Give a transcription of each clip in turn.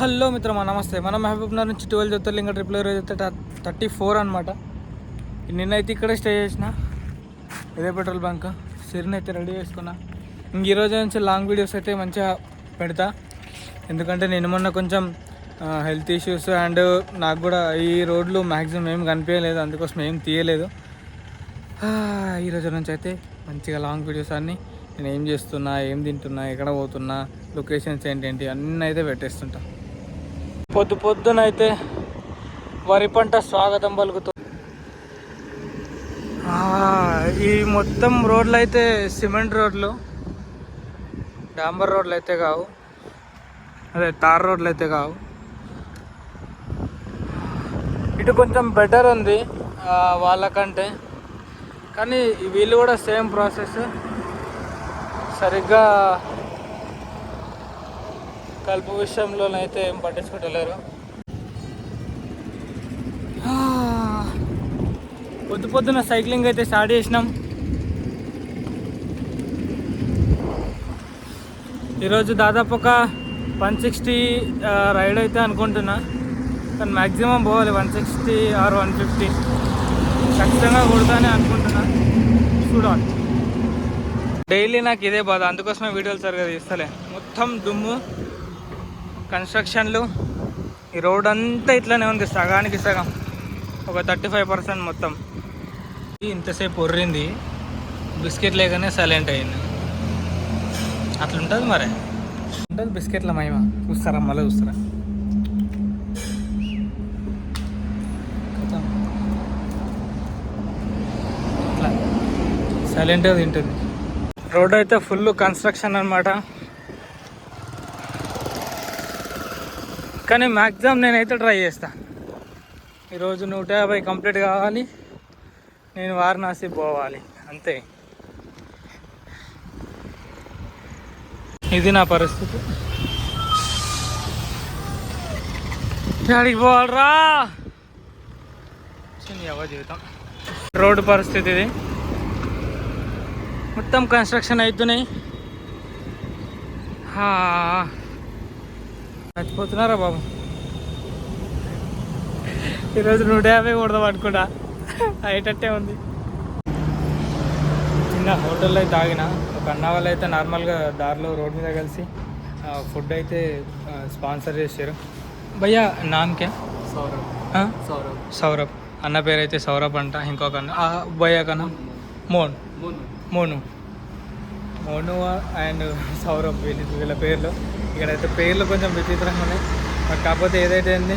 Hello మిత్రమా నమస్తే. మనం మహబూబ్ నగర్ నుంచి ట్వెల్వ్ చెప్తారు ఇంకా ట్రిపుల్ రోజు థర్టీ ఫోర్ అనమాట నిన్నైతే ఇక్కడే స్టే చేసిన. ఇదే పెట్రోల్ బంక్. సిరిని అయితే రెడీ చేసుకున్నా. ఇంక ఈ రోజు నుంచి లాంగ్ వీడియోస్ అయితే మంచిగా పెడతా. ఎందుకంటే నేను మొన్న కొంచెం హెల్త్ ఇష్యూస్ అండ్ నాకు కూడా ఈ రోడ్లు మ్యాక్సిమం ఏం కనిపించలేదు. అందుకోసం ఏం తీయలేదు. ఈరోజు ఈ రోజు నుంచి అయితే మంచిగా లాంగ్ వీడియోస్ అన్నీ నేను ఏం చేస్తున్నా ఏం తింటున్నా ఎక్కడ పోతున్నా లొకేషన్స్ ఏంటేంటి అన్నీ అయితే పెట్టేస్తుంటా. పొద్దు పొద్దున అయితే వరి పంట స్వాగతం పలుకుతుంది ఈ మొత్తం రోడ్లు అయితే సిమెంట్ రోడ్లు డాంబర్ రోడ్లు అయితే కావు అదే తార్ రోడ్లు అయితే కావు. ఇటు కొంచెం బెటర్ ఉంది వాళ్ళకంటే. కానీ వీళ్ళు కూడా సేమ్ ప్రాసెస్ సరిగ్గా కలుపు విషయంలోనైతే ఏం పట్టించుకుంటలేరు పొద్దు పొద్దున సైక్లింగ్ అయితే స్టార్ట్ చేసినాం. ఈరోజు దాదాపు ఒక వన్ సిక్స్టీ రైడ్ అయితే అనుకుంటున్నా. కానీ మ్యాక్సిమం పోవాలి one sixty or one fifty. ఖచ్చితంగా కొడతానే అనుకుంటున్నా. చూడాలి. డైలీ నాకు ఇదే బాధ. అందుకోసమే వీడియోలు సరిగా తీస్తలే. మొత్తం దుమ్ము. కన్స్ట్రక్షన్లు. ఈ రోడ్ అంతా ఇట్లానే ఉంది సగానికి సగం. ఒక థర్టీ ఫైవ్ పర్సెంట్ మొత్తం. ఇంతసేపు ఒర్రింది బిస్కెట్ లేకనే సైలెంట్ అయింది. అట్లుంటుంది మరి. ఉంటుంది బిస్కెట్ల మహిమ. చూస్తారా మళ్ళీ చూస్తారా? అట్లా సైలెంట్గా తింటుంది. రోడ్ అయితే ఫుల్ కన్స్ట్రక్షన్ అనమాట కానీ మ్యాక్సిమం నేనైతే ట్రై చేస్తాను ఈరోజు నూట యాభై కంప్లీట్ కావాలి. నేను వారణాసి పోవాలి. అంతే. ఇది నా పరిస్థితి. ఎక్కడికి పోవాలరా? ఎవ జీవితం? రోడ్డు పరిస్థితి ఇది. మొత్తం కన్స్ట్రక్షన్ అవుతున్నాయి. చచ్చిపోతున్నారా బాబు? ఈరోజు నూట యాభై కొడదాం అనుకున్నా. అయ్యేటట్టే ఉంది. చిన్న హోటల్లో అయితే ఆగిన ఒక అన్న వాళ్ళు అయితే నార్మల్గా దారిలో రోడ్ మీద కలిసి ఫుడ్ అయితే స్పాన్సర్ చేశారు. భయ్యా నామకే? సౌరభ్. సౌరభ్. సౌరభ్. అన్న పేరు అయితే సౌరభ్ అంట ఇంకొక అన్న. భయ్యా కన్నా మోన్. మోను. మోను. అండ్ సౌరభ్ వీళ్ళ వీళ్ళ పేర్లు. ఇక్కడైతే పేర్లు కొంచెం విచిత్రంగా ఉన్నాయి. మరి కాకపోతే ఏదైతే ఏంది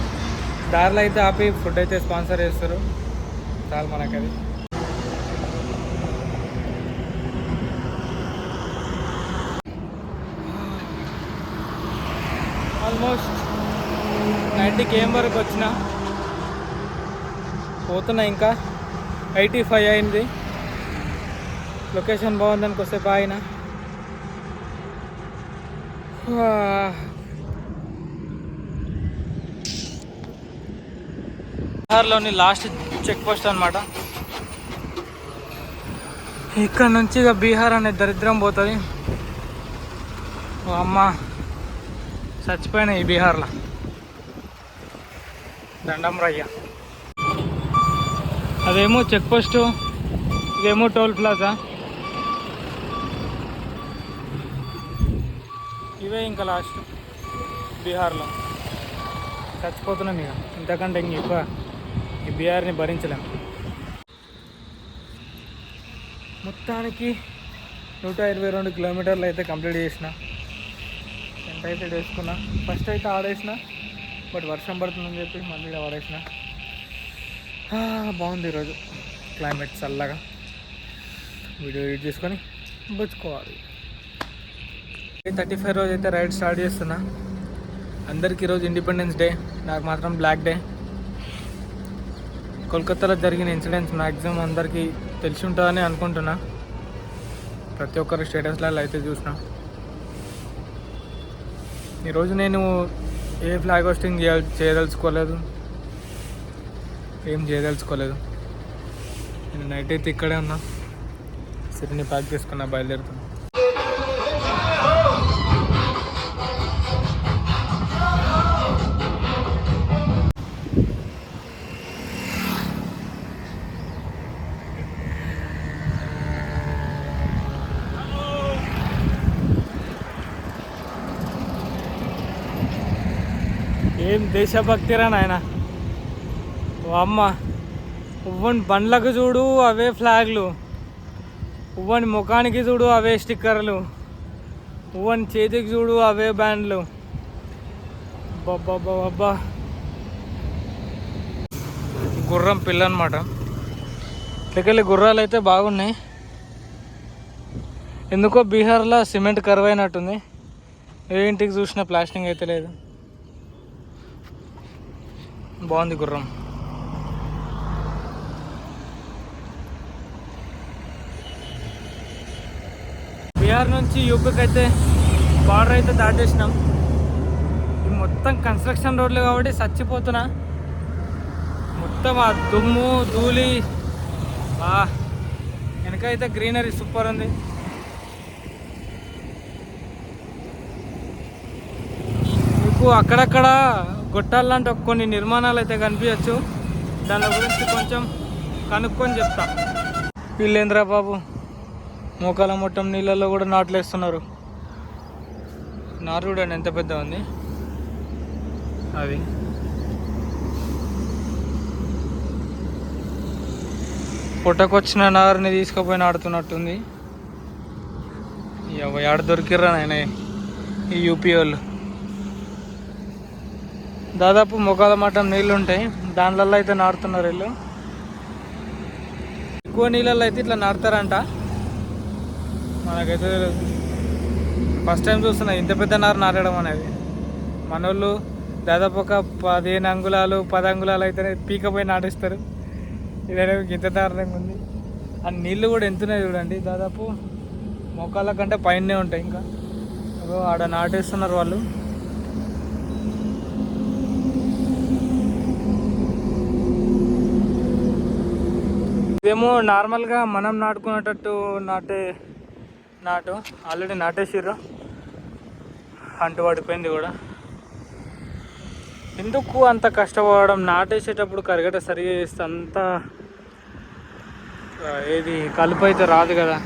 దారిలో అయితే ఆపి ఫుడ్ అయితే స్పాన్సర్ చేస్తారు. చాలు మనకు అది ఆల్మోస్ట్ నైంటీ ఏం వరకు వచ్చిన. పోతున్నా ఇంకా. ఎయిటీ ఫైవ్ అయింది. లొకేషన్ బాగుందని కొద్దిసేపు ఆగిన. బీహార్లోని లాస్ట్ చెక్ పోస్ట్ అనమాట ఇక్కడ నుంచి ఇక బీహార్ అనే దరిద్రం పోతుంది. ఓ అమ్మ చచ్చిపోయినాయి ఈ బీహార్లో. దండం రయ్య. అదేమో చెక్ పోస్టు ఇదేమో టోల్ ప్లాజా. ఇవే ఇంకా లాస్ట్ బీహార్లో. చచ్చిపోతున్నాం ఇక. ఇంతకంటే ఇంక ఎక్కువ ఈ బీహార్ని భరించలేము మొత్తానికి నూట ఇరవై రెండు కిలోమీటర్లు అయితే కంప్లీట్ చేసిన. ఎంత అయితే వేసుకున్నా. ఫస్ట్ అయితే ఆడేసిన. బట్ వర్షం పడుతుందని చెప్పి మళ్ళీ ఆడేసిన బాగుంది ఈరోజు. క్లైమేట్ చల్లగా. వీడియో ఎడిట్ చేసుకొని బుచ్చుకోవాలి. థర్టీ ఫైవ్ రోజు అయితే రైడ్ స్టార్ట్ చేస్తున్నా. అందరికీ ఈరోజు ఇండిపెండెన్స్ డే నాకు మాత్రం బ్లాక్ డే కోల్కతాలో జరిగిన ఇన్సిడెంట్స్ మ్యాక్సిమం అందరికీ తెలిసి ఉంటుందని అనుకుంటున్నా. ప్రతి ఒక్కరి స్టేటస్లలో అయితే చూసిన. ఈరోజు నేను ఏ ఫ్లాగ్ హోస్టింగ్ చేయ చేయదలుచుకోలేదు. ఏం చేయదలుచుకోలేదు. నేను నైట్ అయితే ఇక్కడే ఉన్నా. సిరిని ప్యాక్ చేసుకున్నా బయలుదేరుతున్నా. ఏం దేశభక్తిరా నాయన? అమ్మ ఉవ్వని బండ్లకు చూడు అవే ఫ్లాగ్లు. ఉవ్వని ముఖానికి చూడు అవే స్టిక్కర్లు. ఉవ్వని చేతికి చూడు అవే బ్యాండ్లు. బాబా గుర్రం పిల్ల అనమాట ఇట్లకెళ్ళి గుర్రాలు అయితే బాగున్నాయి. ఎందుకో బీహార్లో సిమెంట్ కరువు అయినట్టుంది ఏ ఇంటికి చూసిన ప్లాస్టింగ్ అయితే లేదు. బాగుంది గుర్రం. బీహార్ నుంచి యూపీకి అయితే బార్డర్ అయితే దాటేసినాం. ఇది మొత్తం కన్స్ట్రక్షన్ రోడ్లు కాబట్టి చచ్చిపోతున్నా. మొత్తం ఆ దుమ్ము ధూళి ఆ వెనకైతే గ్రీనరీ సూపర్ ఉంది. మీకు అక్కడక్కడ గొట్టాలంటే కొన్ని నిర్మాణాలు అయితే కనిపించచ్చు. దాని గురించి కొంచెం కనుక్కొని చెప్తా. వీళ్ళేంద్రా బాబు? మోకాల మొట్టం నీళ్ళల్లో కూడా నాట్లు వేస్తున్నారు. నారు చూడండి ఎంత పెద్ద ఉంది. అది పుట్టకొచ్చిన నారుని తీసుకుపోయి నాడుతున్నట్టుంది ఎవ ఆడ దొరికిర్రా నాయన? ఈ యూపీ వాళ్ళు. దాదాపు మొగాల మఠం నీళ్ళు ఉంటాయి దానిలలో అయితే నాడుతున్నారు వీళ్ళు ఎక్కువ నీళ్ళల్లో అయితే ఇట్లా నాడతారంట మనకైతే ఫస్ట్ టైం చూస్తున్నా ఇంత పెద్ద నారు నాటడం అనేది. మనోళ్ళు దాదాపు ఒక పదిహేను అంగుళాలు పది అంగుళాలు అయితే పీకపోయి నాటిస్తారు. ఇదైనా ఇంత దారుణంగా ఉంది. ఆ నీళ్ళు కూడా ఎంతున్నాయి చూడండి. దాదాపు మొక్కల కంటే పైనే ఉంటాయి ఇంకా. అగో ఆడ నాటేస్తున్నారు వాళ్ళు. ఇదేమో నార్మల్గా మనం నాటుకునేటట్టు నాటే నాటు. ఆల్రెడీ నాటేసిర్రు. అంటు పడిపోయింది కూడా. ఎందుకు అంత కష్టపడడం? నాటేసేటప్పుడు కరగట సరిగా చేస్తే అంత ఏది కలుపు అయితే రాదు కదా.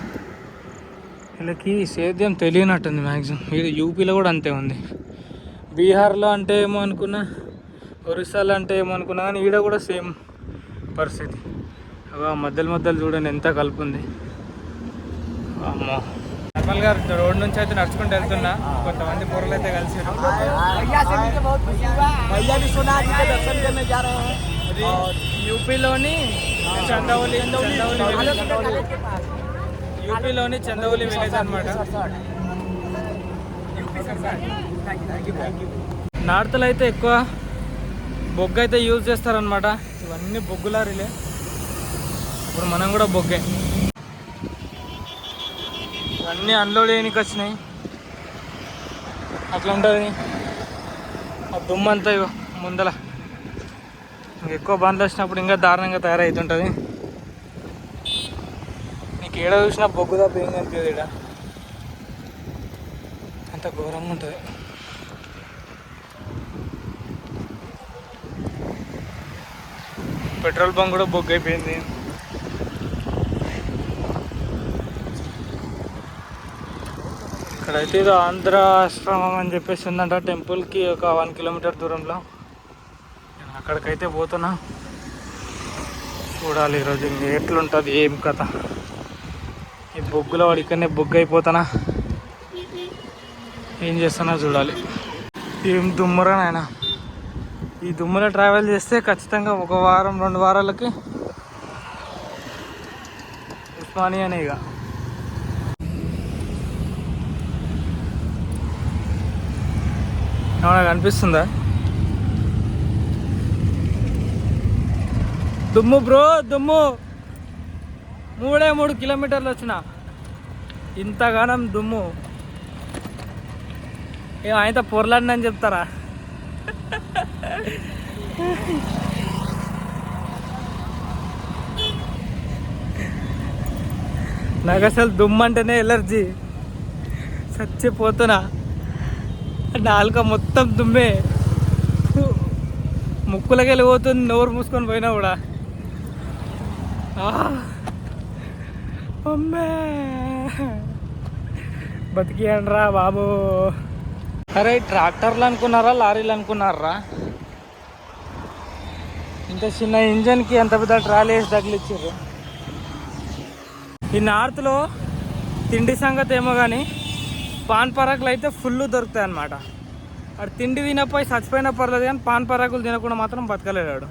వీళ్ళకి సేద్యం తెలియనట్టుంది మ్యాక్సిమం ఇది యూపీలో కూడా అంతే ఉంది. బీహార్లో అంటే ఏమో అనుకున్నా ఒరిస్సాలో అంటే ఏమో అనుకున్నా కానీ ఈడ కూడా సేమ్ పరిస్థితి. మధ్యలో మధ్యలో చూడండి ఎంత కలుపు ఉంది. గారు రోడ్ నుంచి అయితే నడుచుకుంటూ వెళ్తున్నా. కొంతమంది కూరలు అయితే కలిసి యూపీలోని చందౌలి యూపీలోని చందౌలి విలేజ్ అనమాట నార్త్లో అయితే ఎక్కువ బొగ్గు అయితే యూజ్ చేస్తారనమాట ఇవన్నీ బొగ్గులారీలే. ఇప్పుడు మనం కూడా బొగ్గే. ఇవన్నీ అన్లోడ్ చేయడానికి వచ్చినాయి. అట్లా ఉంటుంది ఆ దుమ్మంతా ఇగో ముందల. ఇంక ఎక్కువ బండ్లు వచ్చినప్పుడు ఇంకా దారుణంగా తయారవుతుంటుంది నీకు ఏడ చూసినా బొగ్గు తప్ప ఏం కనిపించదు ఇక్కడ అంత ఘోరంగా ఉంటుంది. పెట్రోల్ బంక్ కూడా బొగ్గు అయిపోయింది ఇక్కడైతే ఇది ఆంధ్ర ఆశ్రమం అని చెప్పేసి ఉందంట. టెంపుల్కి ఒక వన్ కిలోమీటర్ దూరంలో. నేను అక్కడికైతే పోతున్నా. చూడాలి ఈరోజు ఎట్లుంటుంది ఏం కథ. ఈ బొగ్గులో వాడు ఇక్కడనే బొగ్గు అయిపోతానా ఏం చేస్తానో చూడాలి. ఏం దుమ్మురా నాయనా? ఈ దుమ్ములో ట్రావెల్ చేస్తే ఖచ్చితంగా ఒక వారం రెండు వారాలకి ఉస్మానియానే ఇక. ఏమైనా కనిపిస్తుందా? దుమ్ము బ్రో దుమ్ము. మూడే మూడు కిలోమీటర్లు వచ్చిన. ఇంతగానం దుమ్ము. ఏ ఆయనతో పొరలాడినని చెప్తారా? నాకు అసలు దుమ్ము అంటేనే ఎలర్జీ. చచ్చిపోతున్నా. నాలుక మొత్తం దుమ్మే. ముక్కులకి వెళ్ళిపోతుంది నోరు మూసుకొని పోయినా కూడా. అమ్మే అమ్మే. బతికియండ్రా బాబు. అరే ట్రాక్టర్లు అనుకున్నారా లారీలు అనుకున్నారా? ఇంత చిన్న ఇంజన్కి ఎంత పెద్ద ట్రాలీ వేసి తగిలిచ్చారు ఈ నార్త్లో తిండి సంగతి ఏమో కానీ పాన్ పరాకులు అయితే ఫుల్ దొరుకుతాయి అన్నమాట అటు తిండి తినపోయి చచ్చిపోయినా పర్లేదు కానీ పాన్ పరాకులు తినకుండా మాత్రం బతకలేడు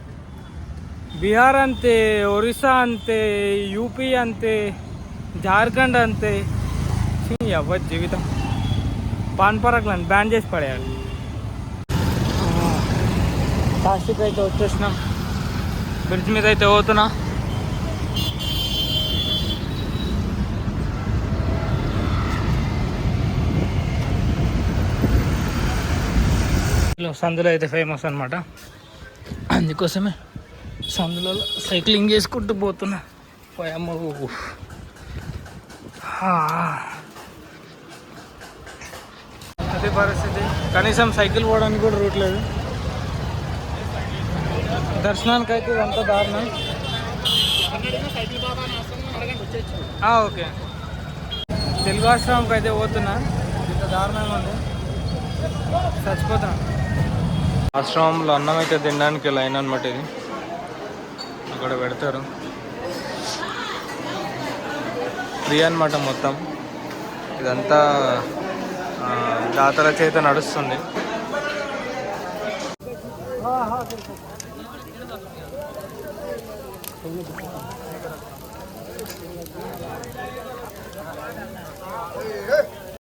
బీహార్ అంతే ఒరిస్సా అంతే యూపీ అంతే జార్ఖండ్ అంతే. ఎవ్వరి జీవితం. పాన్ పరాకులను బ్యాన్ చేసి పడేయాలి. ప్లాస్టిక్ అయితే వచ్చేసినాం. బ్రిడ్జ్ మీద అయితే పోతున్నా. ఇలా సందులో అయితే ఫేమస్ అనమాట అందుకోసమే సందులో సైక్లింగ్ చేసుకుంటూ పోతున్నా. పోయమ్మ అదే పరిస్థితి. కనీసం సైకిల్ పోవడానికి కూడా రూట్ లేదు. దర్శనానికి అయితే ఇదంతా దారుణం. ఓకే. తెలుగు ఆశ్రమంకి అయితే పోతున్నా. ఇంత దారుణంగా ఉంది చచ్చిపోతున్నా. ఆశ్రమంలో అన్నం అయితే తినడానికి లైన్ అనమాట ఇది. అక్కడ పెడతారు. ఫ్రీ అనమాట మొత్తం. ఇదంతా జాతర చేత నడుస్తుంది.